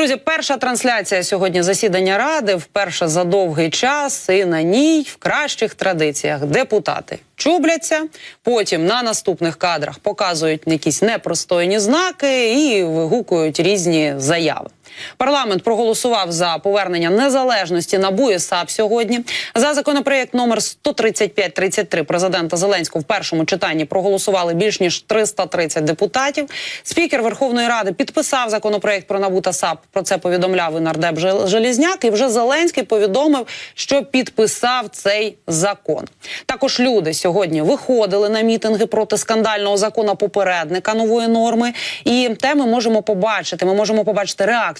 Друзі, перша трансляція сьогодні засідання ради вперше за довгий час, і на ній в кращих традиціях депутати чубляться. Потім на наступних кадрах показують якісь непростойні знаки і вигукують різні заяви. Парламент проголосував за повернення незалежності НАБУ і САП сьогодні. За законопроєкт номер 135-33 президента Зеленського в першому читанні проголосували більш ніж 330 депутатів. Спікер Верховної Ради підписав законопроєкт про НАБУ та САП. Про це повідомляв і нардеп Желізняк. І вже Зеленський повідомив, що підписав цей закон. Також люди сьогодні виходили на мітинги проти скандального закону попередника нової норми. І те ми можемо побачити. Ми можемо побачити реакцію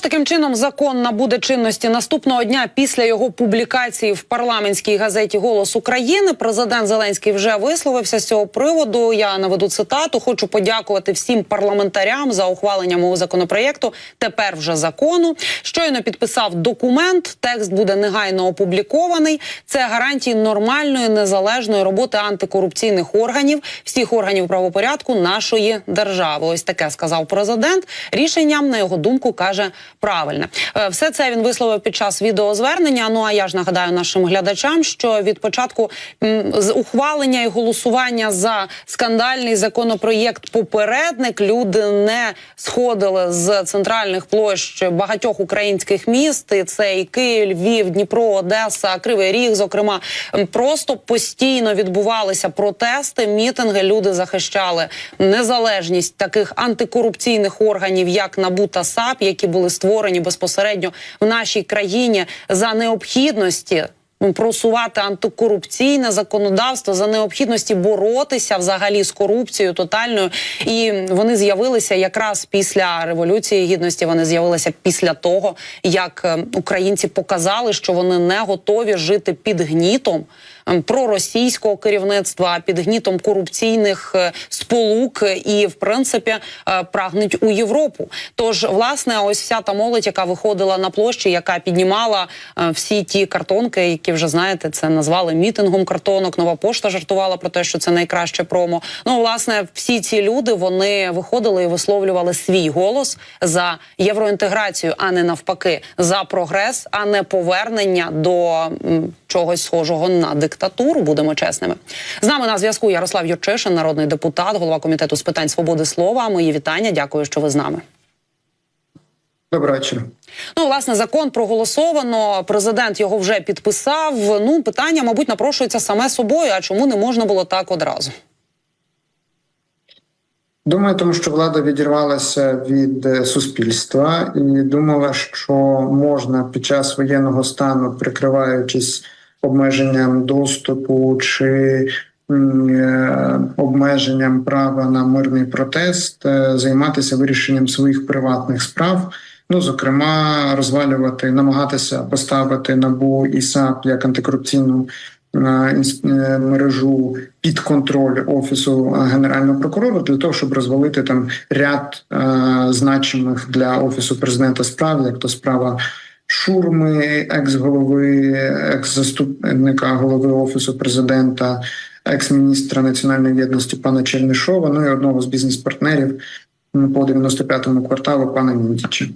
Тож таким чином закон набуде чинності наступного дня після його публікації в парламентській газеті Голос України. Президент Зеленський вже висловився з цього приводу. Я наведу цитату. Хочу подякувати всім парламентарям за ухвалення мого законопроєкту. Тепер вже закону. Щойно підписав документ. Текст буде негайно опублікований. Це гарантії нормальної незалежної роботи антикорупційних органів, всіх органів правопорядку нашої держави. Ось таке сказав президент. Рішення на його думку каже правильне. Все це він висловив під час відеозвернення. Ну а я ж нагадаю нашим глядачам, що від початку з ухвалення і голосування за скандальний законопроєкт попередник люди не сходили з центральних площ багатьох українських міст. І це і Київ, Львів, Дніпро, Одеса, Кривий Ріг. Зокрема, просто постійно відбувалися протести, мітинги. Люди захищали незалежність таких антикорупційних органів, як НАБУ та САП, які були створені безпосередньо в нашій країні за необхідності. Просувати антикорупційне законодавство за необхідності боротися взагалі з корупцією тотальною, і вони з'явилися якраз після революції гідності. Вони з'явилися після того, як е, українці показали, що вони не готові жити під гнітом проросійського керівництва, під гнітом корупційних е, сполук і, в принципі, е, прагнуть у Європу. Тож, власне, ось вся та молодь, яка виходила на площі, яка піднімала е, всі ті картонки, які вже знаєте, це назвали мітингом картонок. Нова пошта жартувала про те, що це найкраще промо. Ну, власне, всі ці люди вони виходили і висловлювали свій голос за євроінтеграцію, а не навпаки, за прогрес, а не повернення до чогось схожого на диктатуру. Будемо чесними. З нами на зв'язку Ярослав Юрчишин, народний депутат, голова комітету з питань свободи слова. Мої вітання. Дякую, що ви з нами. Доброго вечора. Ну, власне, закон проголосовано. Президент його вже підписав. Ну, питання, мабуть, напрошується саме собою. А чому не можна було так одразу? Думаю, тому що влада відірвалася від е, суспільства і думала, що можна під час воєнного стану, прикриваючись обмеженням доступу чи е, обмеженням права на мирний протест, е, займатися вирішенням своїх приватних справ. Ну, зокрема, розвалювати, намагатися поставити набу і САП як антикорупційну е, мережу під контроль офісу генерального прокурора для того, щоб розвалити там ряд е, значимих для офісу президента справ, як то справа Шурми, екс-голови, екс-заступника голови офісу президента, екс-міністра національної єдності пана Чернишова, ну і одного з бізнес-партнерів по 95-му кварталу пана Міндіча.